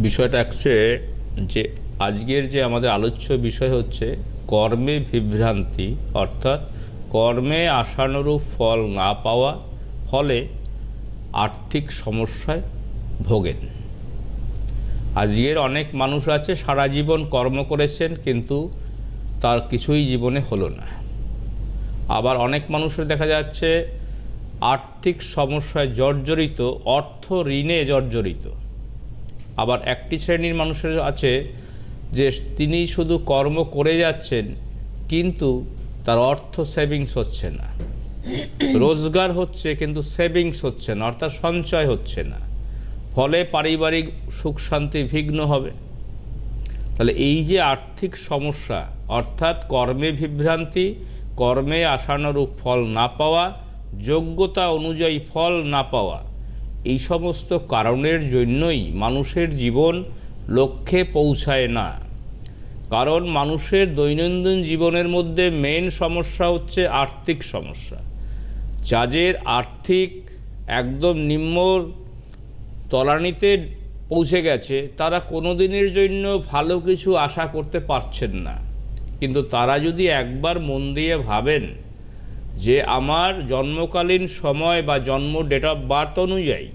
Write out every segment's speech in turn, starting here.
বিষয়টা হচ্ছে যে আজকের যে আমাদের আলোচ্য বিষয় হচ্ছে কর্মে বিভ্রান্তি, অর্থাৎ কর্মে আশানুরূপ ফল না পাওয়া, ফলে আর্থিক সমস্যায় ভোগেন। আজকের অনেক মানুষ আছে, সারা জীবন কর্ম করেছেন, কিন্তু তার কিছুই জীবনে হলো না। আবার অনেক মানুষের দেখা যাচ্ছে, আর্থিক সমস্যায় জর্জরিত, অর্থ ঋণে জর্জরিত। আবার একটি শ্রেণির মানুষের আছে যে তিনি শুধু কর্ম করে যাচ্ছেন, কিন্তু তার অর্থ সেভিংস হচ্ছে না। রোজগার হচ্ছে, কিন্তু সেভিংস হচ্ছে না, অর্থাৎ সঞ্চয় হচ্ছে না। ফলে পারিবারিক সুখ শান্তি বিঘ্ন হবে। তাহলে এই যে আর্থিক সমস্যা, অর্থাৎ কর্মে বিভ্রান্তি, কর্মে আশানুরূপ ফল না পাওয়া, যোগ্যতা অনুযায়ী ফল না পাওয়া এই সমস্ত কারণের জন্যই মানুষের জীবন লক্ষ্যে পৌঁছায় না। কারণ মানুষের দৈনন্দিন জীবনের মধ্যে মেন সমস্যা হচ্ছে আর্থিক সমস্যা। যাদের আর্থিক একদম নিম্ন তলানিতে পৌঁছে গেছে, তারা কোনো দিনের জন্য ভালো কিছু আশা করতে পারছেন না। কিন্তু তারা যদি একবার মন দিয়ে ভাবেন যে আমার জন্মকালীন সময় বা জন্ম ডেট অফ বার্থ অনুযায়ী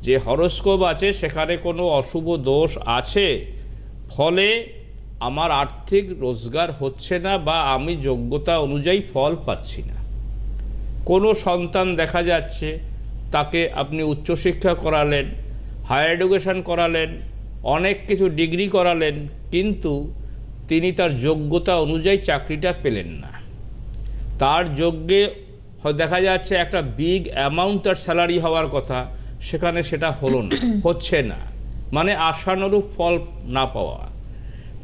যে হরস্কোপ আছে, সেখানে কোনো অশুভ দোষ আছে? ফলে আমার আর্থিক রোজগার হচ্ছে না বা আমি যোগ্যতা অনুযায়ী ফল পাচ্ছি না। কোনো সন্তান দেখা যাচ্ছে, তাকে আপনি উচ্চশিক্ষা করালেন হায়ার এডুকেশন করালেন, অনেক কিছু ডিগ্রি করালেন, কিন্তু তিনি তার যোগ্যতা অনুযায়ী চাকরিটা পেলেন না। তার যোগ্যে দেখা যাচ্ছে একটা বিগ অ্যামাউন্ট তার স্যালারি হওয়ার কথা, সেখানে সেটা হলো না, হচ্ছে না। মানে আশানুরূপ ফল না পাওয়া।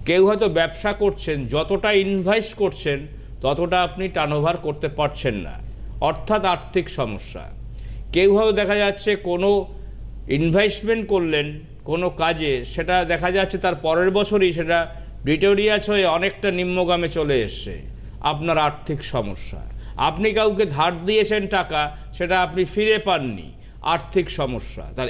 কেউ হয়তো ব্যবসা করছেন, যতটা ইনভেস্ট করছেন, ততটা আপনি টার্নওভার করতে পারছেন না। অর্থাৎ আর্থিক সমস্যা। কেউ হয়তো দেখা যাচ্ছে কোনো ইনভেস্টমেন্ট করলেন, কোনো কাজে, সেটা দেখা যাচ্ছে তার পরের বছরই সেটা ডিটোরিয়াস হয়ে অনেকটা নিম্নগামে চলে এসছে। আপনার আর্থিক সমস্যা। আপনি কাউকে ধার দিয়েছেন টাকা, সেটা আপনি ফিরে পাননি। আর্থিক সমস্যা। তার